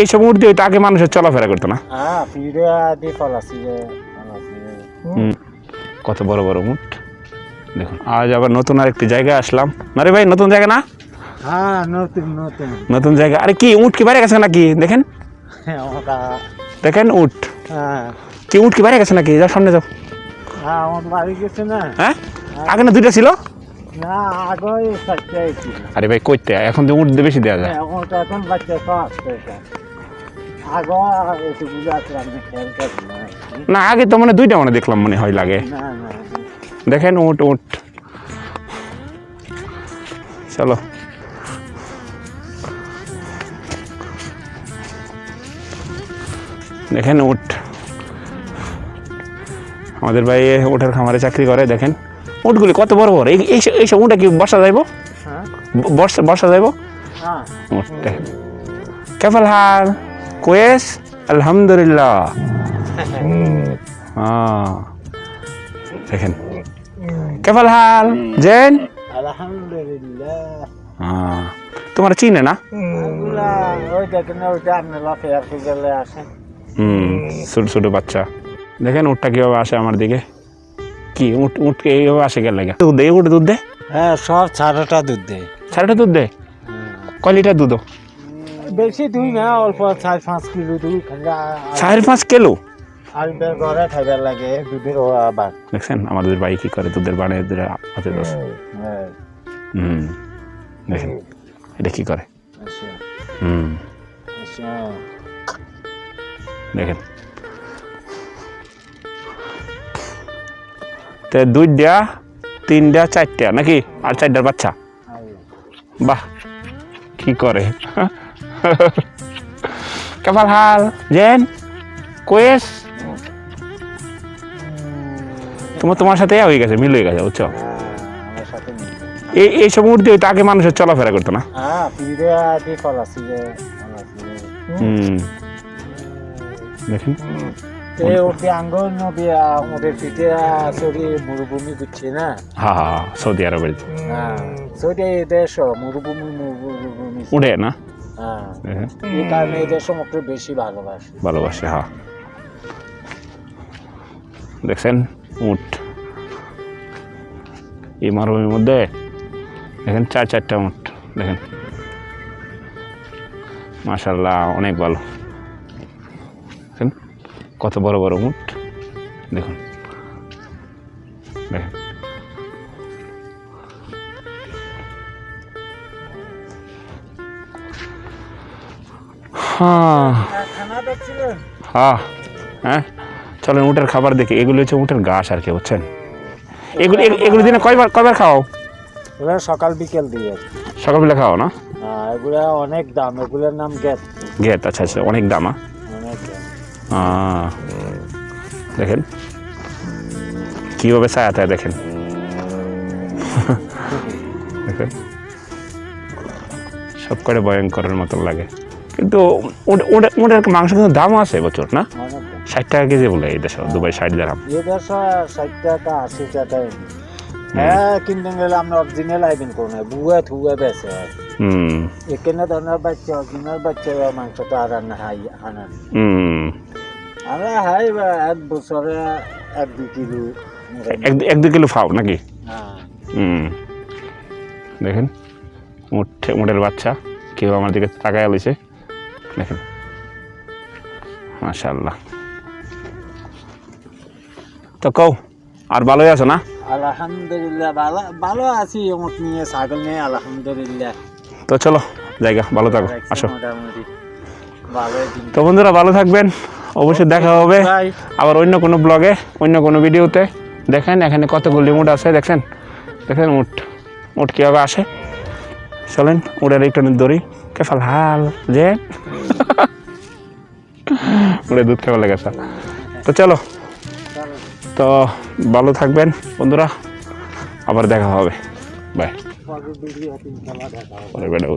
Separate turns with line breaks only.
এইসব উঠ দিয়ে তো আগে মানুষের চলাফেরা করতো না। কত বড় বড় উঠ। দেখুন আজ আবার নতুন আরেকটি জায়গায় আসলাম। না রে ভাই নতুন জায়গা না?
নতুন
জায়গা। আরে কি উঠ কি বাইরে গেছে নাকি? দেখেন।
হ্যাঁ
দেখেন উঠ।
হ্যাঁ।
কি উঠ কি বাইরে গেছে নাকি? যাও সামনে যাও।
হ্যাঁ
হ্যাঁ? আগে না দুইটা ছিল? আরে ভাই কইতে এখন তো উঠ বেশি দেওয়া যায়।
এখন বাচ্চা না
আগে তো মানে দুইটা মানে দেখলাম মনে হয় লাগে। দেখেন উঠ উঠ। চলো। দেখেন উঠ। আমাদের ভাই উঠের খামারে চাকরি করে দেখেন। উঠগুলি কত বড় বড়। এই এই- এইসব উঠে কি বর্ষা যাইব?
হ্যাঁ।
বর্ষা বর্ষা যাইব?
হ্যাঁ।
উঠ কেফল হাল। কোয়েস আলহামদুলিল্লাহ হ্যাঁ দেখেন কেফল হাল জেন
আলহামদুলিল্লাহ
হ্যাঁ তোমার চিনে না হুম ছোটো ছোটো বাচ্চা দেখেন উঠটা কীভাবে আসে আমার দিকে কি উঠ উঠকে এইভাবে আসে গেলে দুধ দেয় উঠে দুধ দে
হ্যাঁ সব ছাড়াটা দুধ দেয়
সাড়ে দুধ দেয় কয় লিটার দুধ।
বেশি দুই না অল্প চার পাঁচ কিলো দুই
চার পাঁচ কিলো?
আর ঘরে খাইবার লাগে দুধের আবার
দেখছেন আমাদের ভাই কি করে? দুধের দুধের হাতে দোষ।
হ্যাঁ
হুম দেখেন এটা কি করে?
আচ্ছা।
হুম।
আচ্ছা।
দেখেন। তে দুইটা তিনটা চারটা নাকি? আর চারটার বাচ্চা? বাহ কি করে? কেমন হাল জেন কোয়েস তোমার তোমার সাথে হয়ে গেছে মিল হয়ে গেছে বুঝছ?
নেই
এই এইসব মূর্তি তো আগে মানুষের চলাফেরা করতো না?
হ্যাঁ
দেখেন।
মরুভূমি না।
সৌদি আরবের।
হ্যাঁ এই দেশ মরুভূমি মরুভূমি।
উঠে না?
হ্যাঁ।
দেখেন
এই কারণে এই দেশ আমাকে বেশি ভালোবাসে।
ভালোবাসে হা দেখছেন উঠ। এই মরুভূমির মধ্যে দেখেন চার চারটা উঠ দেখেন। মাশাল্লাহ অনেক ভালো। দেখেন কত বড় বড় উঠ দেখুন। দেখেন। হ্যাঁ। হ্যাঁ? হ্যাঁ চলেন উটের খাবার দেখি। এগুলো হচ্ছে উটের ঘাস আর কি বুঝছেন? এগুলো এগুলো দিনে কয়বার কয়বার খাও?
ওরা সকাল বিকেল দিয়ে
সকালবেলা খাও না?
হ্যাঁ এগুলা অনেক দাম। এগুলোর নাম গ্যাস
ঘেত আচ্ছা আচ্ছা অনেক দাম দেখেন। কীভাবে ছায়া তাই দেখেন? দেখেন। সব করে ভয়ঙ্করের মতন লাগে। কিন্তু উটের উটের মাংস কিন্তু দামও আছে বছর না? ষাট টাকা কেজি বলে এই দেশে দুবাই ষাট দাম
দেশ ষাট টাকা আশি টাকা। হ্যাঁ কিনতে গেলে আমরা অরিজিনাল আইবেন কোন বুয়া থুয়া বেছে
হুম।
এখানে ধরনের বাচ্চা অরিজিনাল বাচ্চা আর রান্না হাই আনান
হুম।
আমরা হাই এক বছরে এক দুই কিলো
এক কিলো ফাও নাকি?
হ্যাঁ।
হুম। দেখেন উঠে উঠের বাচ্চা কেউ আমার দিকে তাকায় আলিছে দেখেন। মাশাল্লাহ তো কও আর ভালোই আছো না?
আলহামদুলিল্লাহ ভালো ভালো আছি অমুক নিয়ে ছাগল নিয়ে আলহামদুলিল্লাহ।
তো চলো জায়গা ভালো থাকো
রাখছি
আসো।
মোটামুটি ভালোই দিন।
তো বন্ধুরা ভালো থাকবেন অবশ্যই দেখা হবে। আবার অন্য কোনো ব্লগে অন্য কোনো ভিডিওতে। দেখেন এখানে কতগুলি উট আছে দেখছেন দেখেন উট উট কীভাবে আসে। চলেন উটের একটু দড়ি কেফাল হাল যে উড়ে দুধ খেয়ে লেগেছে তো চলো। তো ভালো থাকবেন বন্ধুরা। আবার দেখা হবে। বাই
পরের ভিডিও